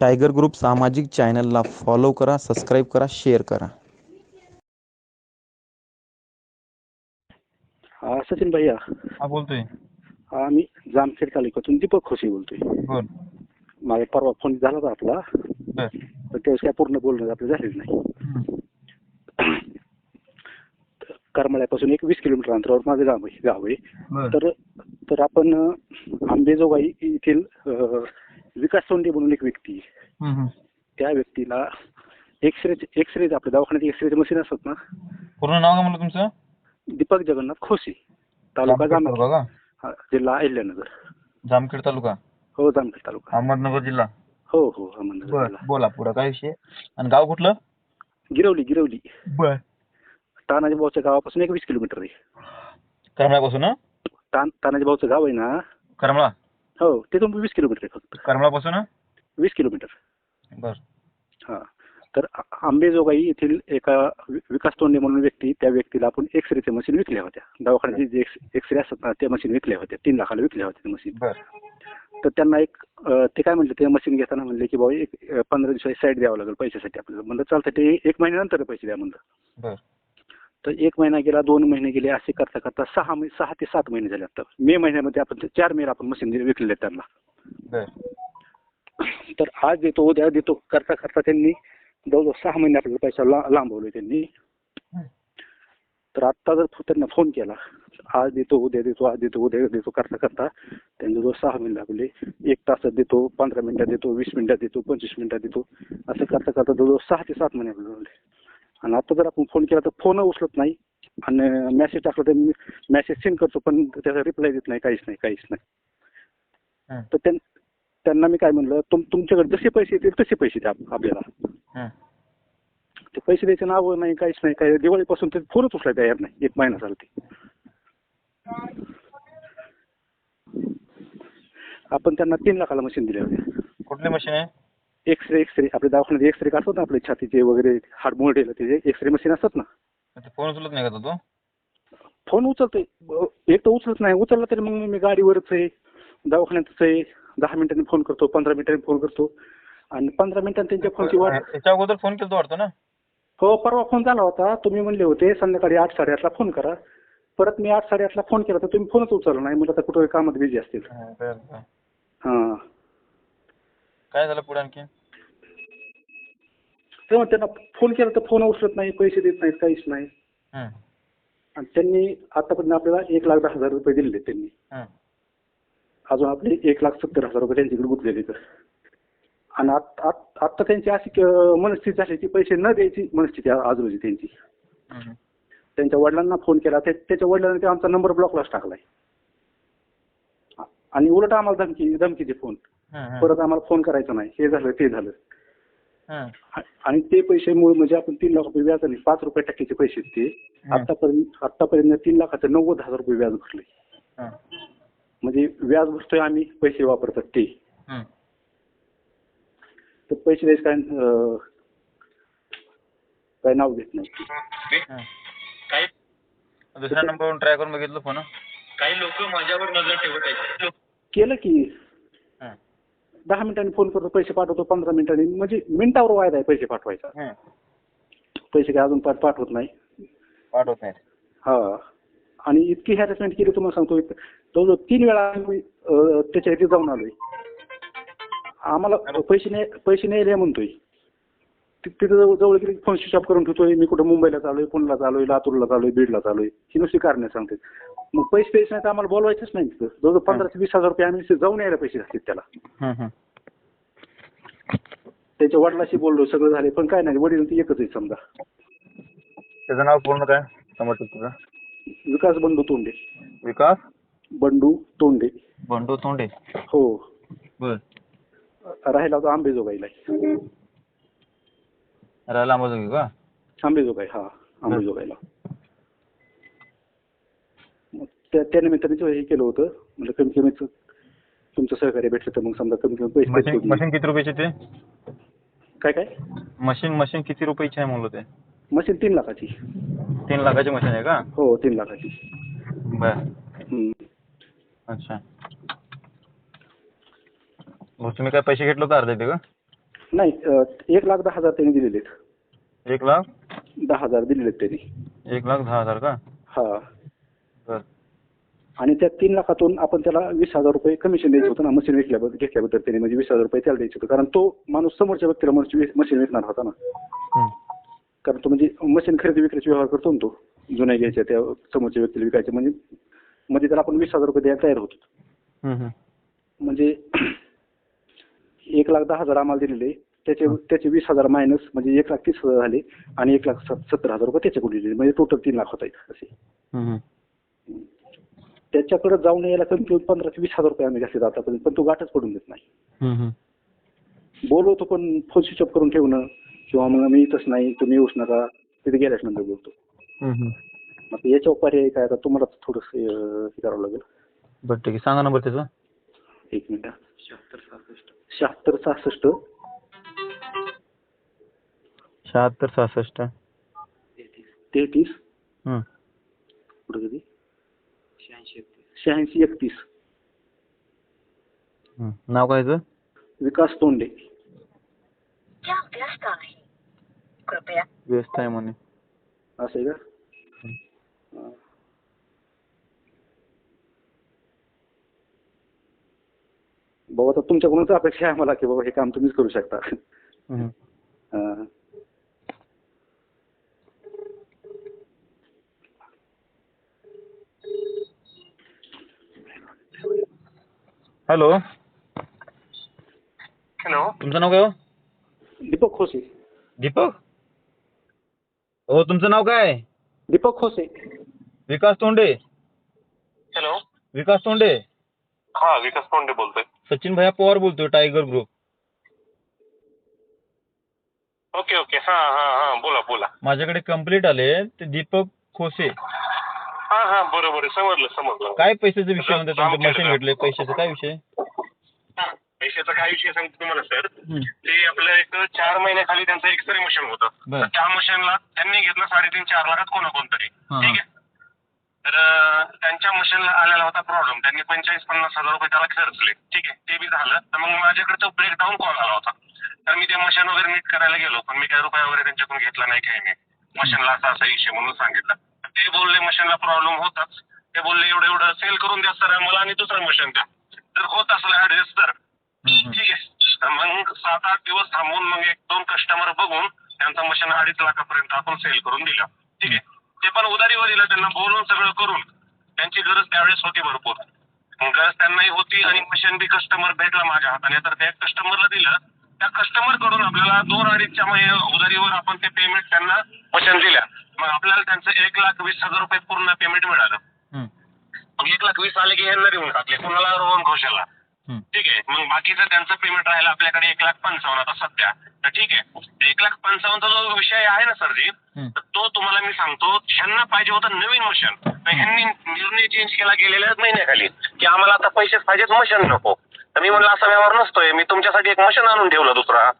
Tiger group सामाजिक चॅनलला follow करा सबस्क्राईब करा शेअर करा. हा सचिन भैया. हा बोलतोय. हा मी जामखेड तालुक्यातून दीपक खोसे बोलतोय. बोल माझा परवा फोन झाला होता आपला. बर. पण त्यावेळेस काय पूर्ण बोलणं आपलं झालेलं नाही. करमाळ्यापासून एक वीस किलोमीटर अंतरावर माझं गाव आहे गाव आहे. बर. तर तर आपण अं, आंबेजोगाई येथील अं, विकास सोंडे म्हणून एक व्यक्ती. त्या व्यक्तीला एक्सरे एक्सरे आपल्या दवाखान्यात एक्सरेचे मशीन असतात ना. पूर्ण नाव का म्हणलं तुमचं? दीपक जगन्नाथ खोसे तालुका जामखेड जिल्हा अहिल्यानगर. जामखेड तालुका? हो जामखेड तालुका. अहमदनगर जिल्हा? हो हो अहमदनगर. बोला पुढं काय विषय? आणि गाव कुठलं? गिरवली गिरवली. बर. तानाजी भाऊच्या गावापासून एक वीस किलोमीटर आहे. करमळापासून? तान तानाजी भाऊचं गाव आहे ना. करमळा? हो तिथून वीस किलोमीटर आहे फक्त. करमळापासून? वीस किलोमीटर. बर. हा. तर आंबेजोगाई येथील एका विकास तोंडे म्हणून व्यक्ती त्या व्यक्तीला आपण एक्सरेचे मशीन विकल्या होत्या. दवाखान्याचे जे एक्सरे असतात ना त्या मशीन विकल्या होत्या. तीन लाखाला विकल्या होत्या मशीन तर त्यांना एक ते काय म्हणले ते मशीन घेताना म्हणले की बाबा एक पंधरा दिवसाची साईड द्यावं लागेल पैशासाठी आपल्याला. म्हणलं चालतं ते एक महिन्यानंतर पैसे द्या म्हणलं. तर एक महिना गेला दोन महिने गेले असे करता करता सहा महिने सहा ते सात महिने झाले आता. मे महिन्यामध्ये आपण ते चार मेला आपण मशीन विकलेले त्यांना. तर आज देतो उद्या देतो करता करता त्यांनी जवळजवळ सहा महिने आपल्याला पैसा लांबवले त्यांनी. तर आत्ता जर त्यांना फोन केला आज देतो उद्या देतो आज देतो उद्या देतो करता करता त्यांनी जवळ सहा महिने लागले. एक तासात देतो पंधरा मिनिटात देतो वीस मिनिटात देतो पंचवीस मिनिटात देतो. असं करता करता जवळजवळ सहा ते सात महिने आपल्याला लागले. आणि आता जर आपण फोन केला तर फोन उचलत नाही. आणि मेसेज टाकला तर मेसेज सेंड करतो पण त्याचा रिप्लाय देत नाही काहीच नाही काहीच नाही. तर त्यां- त्यांना मी काय म्हणलं तुम तुमच्याकडे जसे पैसे येतील तसे पैसे द्या आप- आपल्याला. ते पैसे द्यायचे नाव नाही काहीच नाही काय दिवाळीपासून ते फोनच उचलाय तयार नाही एक महिना झाला ते. आपण त्यांना तीन लाखाला मशीन दिले होते कुठली मशीन आहे? एक्सरे एक्सरे आपल्या दवाखान्यात एक्सरे काढतात ना आपले छातीचे वगैरे हाड मोडेल ते एक्सरे मशीन असतात ना. ते फोन उचलत नाही का तो फोन उचलतोय. ब- एक तर उचलत नाही. उचलला तरी मग मी गाडीवरच आहे. दवाखान्यातच आहे. दहा मिनिटांनी फोन करतो पंधरा मिनिटांनी फोन करतो. आणि पंधरा मिनिटांनी त्यांच्या फोनची वाट त्याच्या अगोदर फोन केला वाटतं ना? हो परवा फोन झाला होता. तुम्ही म्हणले होते संध्याकाळी आठ साडेआठला फोन करा. परत मी आठ साडेआठला फोन केला तर तुम्ही फोनच उचलला नाही. म्हणजे आता कुठं कामात बिझी असतील. हां. काय झालं पुढे आणखी? तेव्हा त्यांना फोन केला तर फोन उचलत नाही पैसे देत नाहीत काहीच नाही. हं, आणि त्यांनी आतापर्यंत आपल्याला एक लाख दहा हजार रुपये दिलेले त्यांनी. हं. अजून आपले एक लाख सत्तर हजार रुपये त्यांच्याकडे गुंतलेले तर आणि आत- आत- आत्ता त्यांची अशी क- मनस्थिती झाली की पैसे न द्यायची मनस्थिती आ- आज रोजी त्यांची. हं. त्यांच्या वडिलांना फोन केला त्याच्या वडिलांनी ते आमचा नंबर ब्लॉकलाच टाकलाय. आणि उलट आम्हाला धमकी धमकीचे फोन. परत आम्हाला फोन करायचा नाही हे झालं ते झालं हं. आणि ते पैसे मूळ म्हणजे आपण तीन लाख रुपये व्याज आणि पाच रुपये टक्क्याचे पैसे आहेत ते. आतापर्यंत आतापर्यंत तीन लाखाचं नव्वद हजार रुपये व्याज भरले हं. म्हणजे व्याज भरतोय आम्ही पैसे वापरतात ते हं. तर पैसे द्यायचं काय काय नाव घेत नाही हं. दुसऱ्या नंबरवरून ट्राय करून बघितलं फोन काही लोक माझ्यावर नजर ठेवत आहेत केलं की. दहा मिनिटांनी फोन करतो पैसे पाठवतो पंधरा मिनिटांनी. म्हणजे मिनिटावर वायदा आहे पैसे पाठवायचा. पैसे काय अजून पाठ पाठवत नाही. पाठवत नाहीत. हा. आणि इतकी हॅरेसमेंट केली तुम्हाला सांगतो इत- जवळजवळ तीन वेळा आम्ही अं, त्याच्या इथे जाऊन आलोय. आम्हाला पैसे नाही पैसे नाही म्हणतोय. तिथं जवळ जवळ गेली फोन स्विच ऑफ करून ठेवतोय. मी कुठं मुंबईला चालोय पुण्याला चालोय लातूरला चालोय बीडला चालोय ही नुसती कारणे सांगते. मग पैसे द्यायचे नाही तर आम्हाला बोलवायचंच नाही तिथं. जवळजवळ पंधरा ते वीस हजार रुपये आम्ही जाऊन यायला पैसे घातले त्याला. त्याच्या वडिलाशी बोललो सगळं झाले. पण काय नाही वडील ते एकच आहे समजा. त्याचं नाव पूर्ण काय? समजतं तुझं विकास बंडू तोंडे. विकास? बंडू तोंडे. बंडू तोंडे? हो. बर. राहिला होता आंबेजोगाईला. राहायला अंबाजोगी का? आंबेजोगाई हा आंबेजोगाईला. त्या निमित्ताने हे केलं होतं. म्हणजे कमी कमी तुमचं सहकार्य भेटलं तर मग समजा कमी कमी पैसे मशीन किती रुपयाची ते? काय काय? मशीन मशीन किती रुपयाची आहे म्हणलं ते? मशीन तीन लाखाची. तीन लाखाची मशीन आहे का? हो तीन लाखाची. बर. अच्छा. मग तुम्ही काय पैसे घेतलं होतं अर्धे ते का? नाही अं, एक लाख दहा हजार त्यांनी दिलेले आहेत. एक लाख? दहा हजार दिलेले आहेत त्यांनी. एक लाख दहा हजार का? हा. बर. आणि त्या तीन लाखातून आपण त्याला वीस हजार रुपये कमिशन द्यायचं होतं ना मशीन विकल्याबद्दल घेतल्याबद्दल त्याने म्हणजे वीस हजार रुपये त्याला द्यायचे होते. कारण तो माणूस समोरच्या व्यक्तीला मशीन विकणार होता ना. हम्म. कारण तो म्हणजे मशीन खरेदी विक्रीचे व्यवहार करतो ना तो. जुन्या घ्यायच्या त्या समोरच्या व्यक्तीला विकायचे म्हणजे म्हणजे त्याला आपण वीस हजार रुपये द्यायला तयार होतो. हम्म, हम्म. म्हणजे एक लाख दहा हजार आम्हाला दिलेले. त्याचे त्याचे वीस हजार मायनस म्हणजे एक लाख तीस हजार झाले आणि एक लाख सत- सत्तर हजार रुपये त्याच्याकडे दिले म्हणजे टोटल तीन लाख होत आहेत असे. हम्म. त्याच्याकडे जाऊन यायला कमी कमी पंधरा ते वीस हजार रुपये आम्ही घातले आतापर्यंत पण तो गाठच पडून देत नाही. हम्म. बोलवतो पण फोन स्विच ऑफ करून ठेवणं किंवा मग मी इथंच नाही तुम्ही येऊच नका तिथे गेल्याच नंतर बोलतो. हम्म. मग याच्यावर पर्याय काय? आता तुम्हाला थोडस हे करावं लागेल. बरं ठीक आहे. सांगा नंबर त्याचा. एक मिनिट शहात्तर सहासष्ट. शहात्तर सहासष्ट. शहात्तर सहासष्ट. तेहतीस. कधी शहाऐंशी एकतीस. हम्म. नाव काय? विकास तोंडे. व्यस्त आहे म्हणे. असं आहे का? बाबा आता तुमच्याकडूनच अपेक्षा आहे मला की बाबा हे काम तुम्हीच करू शकता. हा. हॅलो हॅलो तुमचं नाव काय हो? दीपक खोसे. दीपक? हो तुमचं नाव काय? दीपक खोसे. विकास तोंडे. हॅलो विकास तोंडे. हा विकास कोंडे बोलतोय. सचिन भैया पवार बोलतोय टायगर ग्रुप ओके ओके हा हा हा. बोला बोला. माझ्याकडे कंप्लीट आले. ते दीपक खोसे. हा हा. बरोबर आहे. समजलं समजलं. काय पैशाचा विषय म्हणतात तुमचं? मशीन? भेटले. पैशाचा काय विषय? हा, पैशाचा काय विषय सांगतो तुम्हाला सर. ते आपलं एक चार महिन्याखाली त्यांचं एक्सरे मशीन होतं. बरं. तर त्या मशीनला त्यांनी घेतलं साडेतीन चार लाखात कोणा कोणतरी हा, ठीक आहे? तर त्यांच्या मशीनला आलेला होता प्रॉब्लेम त्यांनी पंचेचाळीस पन्नास हजार रुपये त्याला खर्चले. ठीक आहे ते बी झालं. तर मग माझ्याकडे तो ब्रेकडाऊन कॉल आला होता. तर मी ते मशीन वगैरे नीट करायला गेलो पण मी काही रुपया वगैरे त्यांच्याकडून घेतला नाही काही नाही. मशीनला असा असा इश्यू म्हणून सांगितलं. ते बोलले मशीनला प्रॉब्लेम होताच. ते बोलले एवढं एवढं सेल करून द्या सर मला आणि दुसरं मशीन द्या. जर होत असलं ऍडजस्ट तर. ठीक आहे. तर मग सात आठ दिवस थांबून मग एक दोन कस्टमर बघून त्यांचं मशीन अडीच लाखापर्यंत आपण सेल करून दिलं. ठीक आहे. ते पण उधारीवर दिलं त्यांना बोलून सगळं करून त्यांची गरज त्यावेळेस होती भरपूर. गरज त्यांनाही होती आणि मशीन बी कस्टमर भेटला माझ्या हाताने. तर त्या कस्टमरला दिलं. त्या कस्टमरकडून आपल्याला दोन अडीचच्या उधारीवर आपण ते पेमेंट त्यांना मशीन दिल्या. मग आपल्याला त्यांचं एक लाख वीस हजार रुपये पूर्ण पेमेंट मिळालं. मग एक लाख वीस आले की यांना देऊन टाकले. कुणाला रोहन घोषाला. ठीक आहे. मग बाकीचं त्यांचं पेमेंट राहिलं आपल्याकडे एक लाख पंचावन्न आता सध्या. तर ठीक आहे. एक लाख पंचावन्नचा जो विषय आहे ना सरजी. तर तो तुम्हाला मी सांगतो ह्यांना पाहिजे होतं नवीन मशीन तर ह्यांनी निर्णय चेंज केला गेलेल्या महिन्याखाली की आम्हाला आता पैसेच पाहिजेत मशीन नको. तर मी म्हणलं असा व्यवहार नसतोय. मी तुमच्यासाठी एक मशीन आणून ठेवलं दुसरा.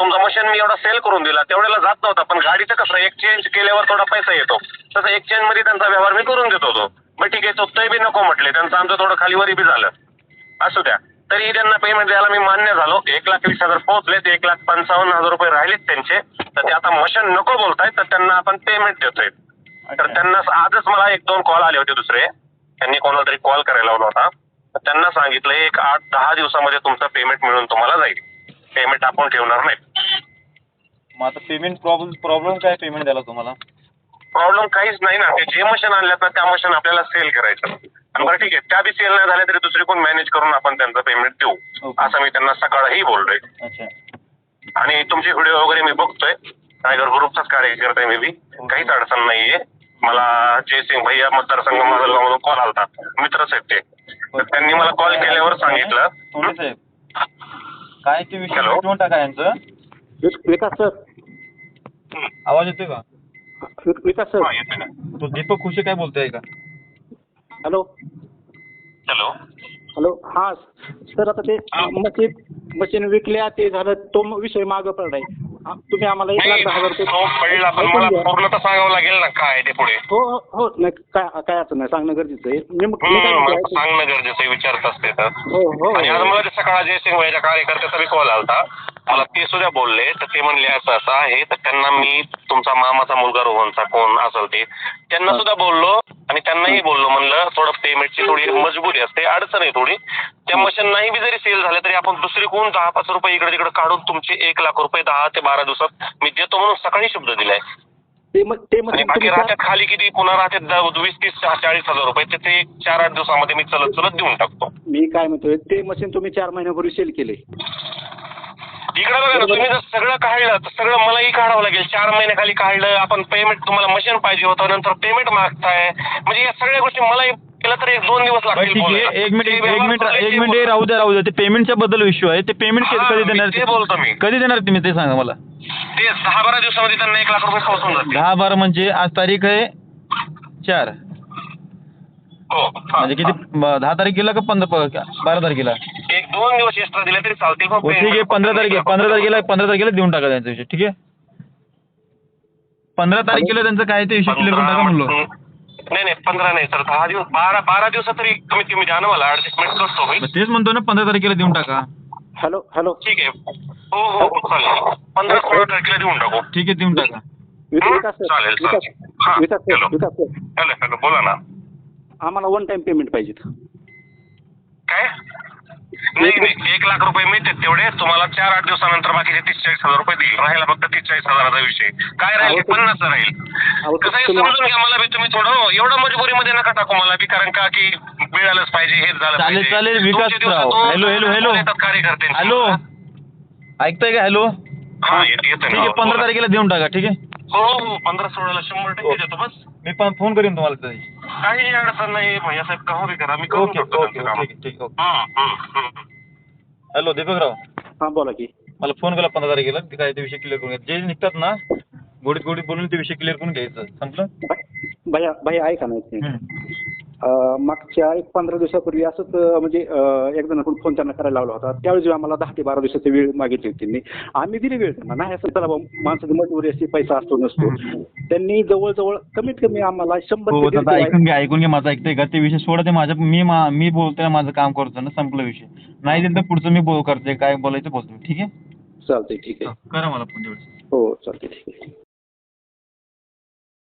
तुमचा मशीन मी एवढा सेल करून दिला. तेवढ्याला जात नव्हता पण गाडीचं कसं एक्सचेंज केल्यावर थोडा पैसा येतो. तसं एक्सचेंजमध्ये त्यांचा व्यवहार मी करून देत होतो. मग ठीक आहे. तो ते बी नको म्हटले. त्यांचं आमचं थोडं खालीवरी बी झालं. असू द्या. तरी त्यांना पेमेंट द्यायला मी मान्य झालो. एक लाख वीस हजार पोहोचले ते एक लाख पंचावन्न हजार रुपये राहिलेत त्यांचे. तर ते आता मशीन नको बोलतायत तर त्यांना आपण पेमेंट देतोय. तर त्यांना आजच मला एक दोन कॉल आले होते दुसरे. त्यांनी कोणाला तरी कॉल करायला लावला होता. तर त्यांना सांगितलं एक आठ दहा दिवसामध्ये तुमचं पेमेंट मिळून तुम्हाला जाईल. पेमेंट आपण ठेवणार नाही. मग आता पेमेंट प्रॉब्लेम प्रॉब्लेम काय पेमेंट द्यायला तुम्हाला? प्रॉब्लेम काहीच नाही ना. ते जे मशीन आणल्यात ना त्या मशीन आपल्याला सेल करायचं. बरं ठीक आहे. त्या बी सेल नाही झाल्या तरी दुसरी कोण मॅनेज करून आपण त्यांचं पेमेंट देऊ? Okay. असं मी त्यांना सकाळही बोललोय. अच्छा. आणि तुमचे व्हिडिओ वगैरे मी बघतोय. टायगर ग्रुपचाच कार्यकर्ता आहे मी बी. काहीच अडचण नाहीये. मला जयसिंग भैया मतदारसंघ मधून कॉल आलता मित्रच आहेत ते. तर त्यांनी मला कॉल केल्यावर सांगितलं. साहेब. काय ते विषय Hello? मिटवून टाका यांचं. विक- विकास सर. हं, आवाज येतोय का? विक- विकास सर. हा, येतोय ना. तो दीपक खुशे काय बोलतोय का? हॅलो. हॅलो. हॅलो हा सर आता ते मशीन मशीन विकल्या ते झालं तो विषय मागं पडलाय. तुम्ही आम्हाला एक लाख नाही दहा हजार रुपये तो कळला पण ऐकून मला घ्या. पूर्ण तर सांगावं लागेल ना काय ते पुढे. हो हो हो नाही काय काय अडचण नाही सांगणं गरजेचं आहे. मी मी काय हम्म, मला म्हणतोय, सांगणं गरजेचं आहे विचारत असते तर. हो हो. आणि आज मला ते सकाळ जयसिंग भैयाच्या कार्यकर्त्याचा बी कॉल आलता. मला ते सुद्धा बोलले तर ते म्हणले असं असं आहे. तर त्यांना मी तुमचा मामाचा मुलगा रोहनचा कोण असेल ते त्यांना सुद्धा बोललो आणि त्यांनाही बोललो म्हणलं थोडं पेमेंटची थोडी मजबुरी असते अडचण आहे थोडी. त्या मशीन नाही बी जरी सेल झाल्या तरी आपण दुसरी कोण दहा पाच रुपये इकडे तिकडे काढून तुमचे एक लाख रुपये दहा ते बारा दिवसात मी देतो म्हणून सकाळी शब्द दिलाय. ते ते आणि बाकी राहत्यात खाली किती पुन्हा राहत्यात वीस तीस चाळीस हजार रुपये तर ते चार आठ दिवसामध्ये मी चलत चलत देऊन टाकतो. मी काय म्हणतोय ते मशीन तुम्ही चार महिन्यापूर्वी सेल केले. इकडे बघा ना तुम्ही जर सगळं काढलं तर सगळं मलाही काढावं लागेल. चार महिन्याखाली काढलं आपण पेमेंट तुम्हाला मशीन पाहिजे होतं नंतर पेमेंट मागताय. म्हणजे या सगळ्या गोष्टी मलाही केलं तर एक दोन दिवस बरं लागतील ठीक बोलायला. आहे एक मिनिट ते एक व्यवहार मिनिट एक ते मिनिट हे बोला. राहू द्या राहू द्या. ते पेमेंटच्या बद्दल इश्यू आहे. ते पेमेंट हा, कधी मी देणार ते बोलतो मी. कधी देणार तुम्ही ते सांगा मला? ते दहा बारा दिवसामध्ये त्यांना एक लाख रुपये पोहोचून जातील. दहा बारा म्हणजे आज तारीख आहे चार. हो हा, म्हणजे किती दहा तारखेला का पंधरा बारा तारखेला. एक दोन दिवस एक्स्ट्रा दिले तरी चालतील हो ठीक आहे. पंधरा तारखे पंधरा तारखेला पंधरा तारखेला देऊन टाका त्यांचा विषय ठीक आहे? पंधरा तारखेला त्यांचं काय ते विषय क्लिअर करून टाका म्हणलो. नाही नाही पंधरा नाही सर दहा दिवस बारा बारा दिवसात तरी कमीत कमी द्या ना मला ऍडजस्टमेंट करतो मी. मग तेच म्हणतो ना पंधरा तारखेला देऊन टाका. Hello hello. ठीक आहे. हो हो हो चालेल. पंधरा सोळा तारखेला देऊन टाकू. ठीक आहे देऊन टाका. विकास विकास सर चालेल, विकास चालेल. हा, Vikas sir hello. Vikas sir. Hello hello बोला ना. आम्हाला वन टाइम पेमेंट पाहिजे. काय? नाही नाही एक लाख रुपये मिळतात तेवढे. तुम्हाला चार आठ दिवसानंतर बाकीचे तीस चाळीस हजार रुपये देईल. राहिला फक्त तीस चाळीस हजाराचा विषय. काय राहील? पन्नास राहील. कसं आहे तुम्ही- समजून घ्या मला बी तुम्ही थोडं. एवढं मजबुरीमध्ये नका टाकू मला बी कारण का की मिळालंच पाहिजे हेच झालं चालेल. दिवसातून हॅलो, हॅलो, हॅलो. कार्यकर्ते हॅलो. ऐकताय का? हॅलो. हा येत ठीक आहे पंधरा तारखेला देऊन टाका ठीक आहे? हो हो पंधरा सोळाला शंभर टक्के देतो बस. मी पण फोन करीन तुम्हाला. काही अडचण नाही भैया साहेब कहो बी करा मी करून ओके टाकतो ओके त्यांचं काम. ठीक आहे, ठीक आहे, ओके. हॅलो दीपकराव. हां बोला की. मला फोन केला पंधरा तारखेला ते काय ते विषय क्लिअर करून घ्या. जे निघतात ना गोडीत गोडीत बोलून ते विषय क्लिअर करून घ्यायचं. संपलं? भैया भैया ऐका ना एक मिनिट. हम्म. मागच्या एक पंधरा दिवसापूर्वी असंच म्हणजे एक जणांकडून फोन त्यांना करायला लावला होता. त्यावेळी जेव्हा आम्हाला दहा ते बारा दिवसाची वेळ मागितली होती त्यांनी. आम्ही दिली वेळ त्यांना. नाही असं चला माणसाची मजबुरी असते पैसा असतो नसतो. त्यांनी जवळजवळ कमीत कमी आम्हाला शंभर हो ऐकून घ्या ऐकून घ्या माझं ऐकतंय का ते विषय सोडा ते माझ्या. मी मा- बोलतोय माझं काम करतो ना संपला विषय. नाही दिलं तर पुढचं मी बोल करतोय काय बोलायचं बोलतो ठीक आहे? चालतंय ठीक आहे. करा मला फोन हो चालतंय ठीक आहे.